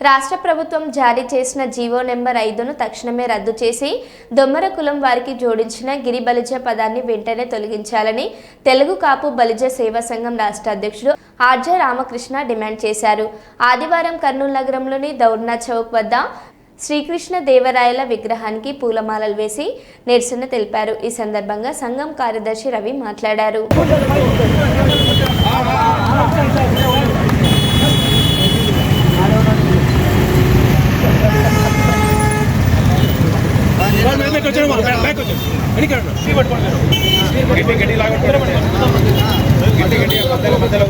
రాష్ట్ర ప్రభుత్వం జారీ చేసిన జీవో నెంబర్ ఐదును తక్షణమే రద్దు చేసి దొమ్మర కులం వారికి జోడించిన గిరి బలిజ పదాన్ని వెంటనే తొలగించాలని తెలుగు కాపు బలిజ సేవా సంఘం రాష్ట్ర అధ్యక్షుడు ఆర్జే రామకృష్ణ డిమాండ్ చేశారు. ఆదివారం కర్నూలు నగరంలోని దౌర్నా చౌక్ వద్ద శ్రీకృష్ణ దేవరాయల విగ్రహానికి పూలమాలలు వేసి నిరసన తెలిపారు. ఈ సందర్భంగా సంఘం కార్యదర్శి రవి మాట్లాడారు. వచ్చాడు ఎన్నికడు సీ పట్టుకోండి. గట్టి గట్టి లాగట్టుకోండి గట్టి గట్టి మధ్యలో మధ్యలో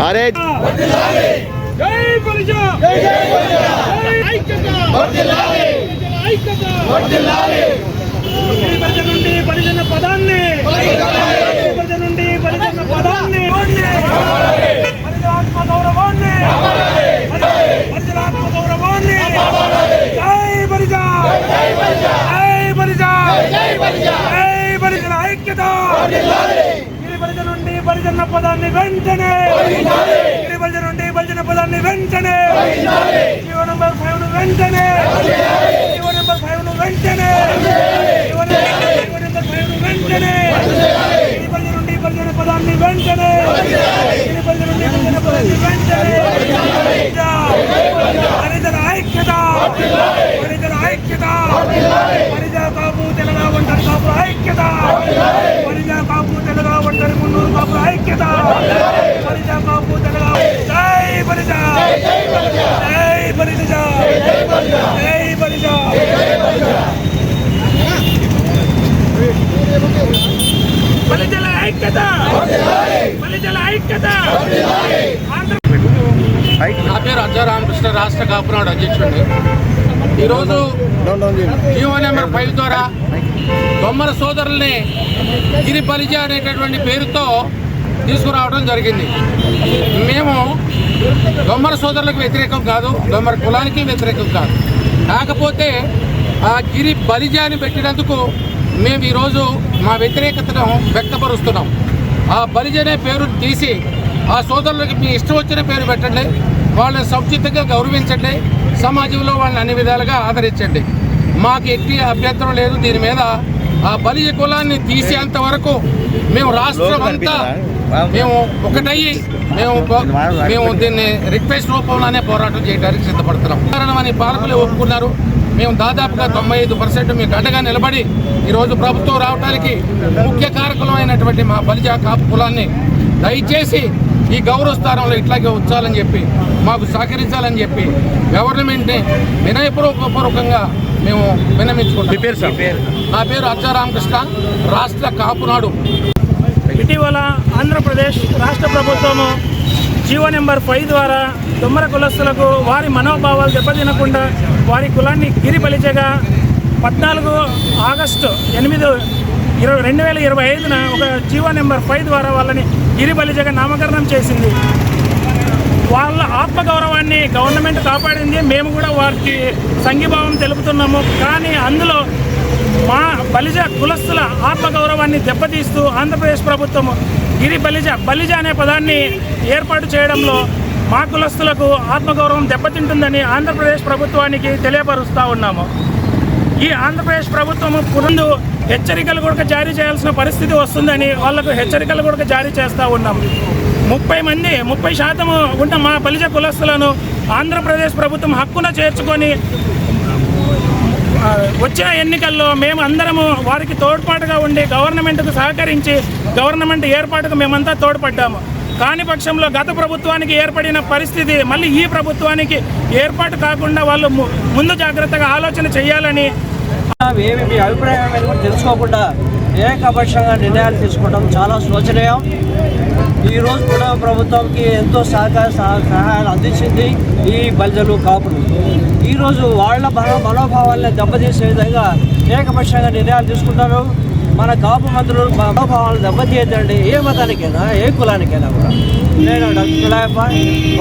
అరే. జై జై జై ఐక్యత. వర్ధిల్లాలి. ఐక్యత. వర్ధిల్లాలి. బలిజ నుండి బలిజన పదాన్ని బలిజాత్మ గౌరవాన్ని బలిజాత్మ గౌరవాన్ని జై బలిజా జై బలిజా జై బలిజా జై బలిజన ఐక్యత గిరి బలిజ నుండి బలిజన పదాన్ని వెంటనే. గిరి బలిజ నుండి బలిజన పదాన్ని వెంటనే. జీవో నంబర్ ఫైవ్ను వెంటనే జీవో నంబర్ ఫైవ్ను వెంటనే జీవో నంబర్ ఫైవ్ను వెంటనే. గిరి బలిజ నుండి బలిజన పదాన్ని వెంటనే. గిరి బలిజ నుండి బలిజన పదాన్ని వెంటనే. హరిజన ఐక్యత. హరిజన ఐక్యత హరిజ కాపు తెలంగాణ ఒంటరి కాపు ఐక్యత హరిజ కాపు తెలంగాణ ఒంటరి మున్నూరు కాపు ఐక్యత హరిజ కాపు తెలంగాణ జై బలిజ జై బలిజ జై బలిజ బలిజల ఐక్యత! ఐక్యత! నా పేరు అజ్జా రామకృష్ణ రాష్ట్ర కాపునాడు అధ్యక్షుడిని. ఈరోజు జీవో నెంబర్ ఫైవ్ ద్వారా దొమ్మల సోదరుల్ని గిరి బలిజ అనేటటువంటి పేరుతో తీసుకురావడం జరిగింది. మేము దొమ్మల సోదరులకు వ్యతిరేకం కాదు దొమ్మర కులానికి వ్యతిరేకం కాదు. కాకపోతే ఆ గిరి బలిజాని పెట్టినందుకు మేము ఈరోజు మా వ్యతిరేకతను వ్యక్తపరుస్తున్నాం. ఆ బలిజనే పేరు తీసి ఆ సోదరులకు మీ ఇష్టం వచ్చిన పేరు పెట్టండి. వాళ్ళని సముచితంగా గౌరవించండి. సమాజంలో వాళ్ళని అన్ని విధాలుగా ఆదరించండి. మాకు ఎట్టి అభ్యంతరం లేదు. దీని మీద ఆ బలిజ కులాన్ని తీసేంత వరకు మేము రాష్ట్రం అంతా మేము ఒకటయ్యి. మేము మేము దీన్ని రిక్వెస్ట్ రూపంలోనే పోరాటం చేయడానికి సిద్ధపడుతున్నాం. కారణమని పాలకులు ఒప్పుకున్నారు. మేము దాదాపుగా తొంభై ఐదు పర్సెంట్ మీకు అండగా నిలబడి ఈరోజు ప్రభుత్వం రావడానికి ముఖ్య కారకులమైనటువంటి మా బలిజా కాపు కులాన్ని దయచేసి ఈ గౌరవ స్థానంలో ఇట్లాగే ఉంచాలని చెప్పి మాకు సహకరించాలని చెప్పి గవర్నమెంట్ని వినయపూర్వకపూర్వకంగా మేము విన్నమించుకుంటాం నా పేరు అజ్జా రామకృష్ణ రాష్ట్ర కాపునాడు. ఇటీవల ఆంధ్రప్రదేశ్ రాష్ట్ర ప్రభుత్వము జీవో నెంబర్ ఫైవ్ ద్వారా దొమ్మర కులస్తులకు వారి మనోభావాలు దెబ్బతినకుండా వారి కులాన్ని గిరి బలిజగా పద్నాలుగు ఆగస్టు ఎనిమిది ఇరవై రెండు వేల ఇరవై ఐదున ఒక జీవో నెంబర్ ఫైవ్ ద్వారా వాళ్ళని గిరి బలిజగా నామకరణం చేసింది. వాళ్ళ ఆత్మగౌరవాన్ని గవర్నమెంట్ కాపాడింది. మేము కూడా వారికి సంఘీభావం తెలుపుతున్నాము. కానీ అందులో మా బలిజ కులస్తుల ఆత్మగౌరవాన్ని దెబ్బతీస్తూ ఆంధ్రప్రదేశ్ ప్రభుత్వం గిరి బలిజ బలిజ అనే పదాన్ని ఏర్పాటు చేయడంలో మా కులస్తులకు ఆత్మగౌరవం దెబ్బతింటుందని ఆంధ్రప్రదేశ్ ప్రభుత్వానికి తెలియపరుస్తూ ఉన్నాము. ఈ ఆంధ్రప్రదేశ్ ప్రభుత్వం ముందు హెచ్చరికలు కూడా జారీ చేయాల్సిన పరిస్థితి వస్తుందని వాళ్ళకు హెచ్చరికలు కూడా జారీ చేస్తూ ఉన్నాం. ముప్పై మంది ముప్పై శాతం ఉన్న మా బలిజ కులస్తులను ఆంధ్రప్రదేశ్ ప్రభుత్వం హక్కున చేర్చుకొని వచ్చిన ఎన్నికల్లో మేము అందరము వారికి తోడ్పాటుగా ఉండి గవర్నమెంట్కు సహకరించి గవర్నమెంట్ ఏర్పాటుకు మేమంతా తోడ్పడ్డాము. కాని పక్షంలో గత ప్రభుత్వానికి ఏర్పడిన పరిస్థితి మళ్ళీ ఈ ప్రభుత్వానికి ఏర్పాటు కాకుండా వాళ్ళు ము- ముందు జాగ్రత్తగా ఆలోచన చేయాలని ఏమి మీ అభిప్రాయం ఏమైనా కూడా తెలుసుకోకుండా ఏకపక్షంగా నిర్ణయాలు తీసుకోవడం చాలా శోచనీయం. ఈరోజు కూడా ప్రభుత్వంకి ఎంతో సహకార సహ- సహాయాలు అందించింది ఈ బలిజలు కాపులు. ఈరోజు వాళ్ళ బల మనోభావాలను దెబ్బతీసే విధంగా ఏకపక్షంగా నిర్ణయాలు తీసుకుంటారు. మన కాపు మంత్రులు మనోభావాలను దెబ్బతీయద్దండి. ఏ మతానికైనా ఏ కులానికైనా కూడా. నేను డాక్టర్ కులాయప్ప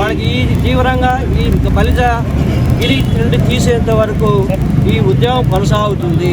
వాళ్ళకి ఈ తీవ్రంగా ఈ బలిజ గిరి నుండి తీసేంత వరకు ఈ ఉద్యమం కొనసాగుతుంది.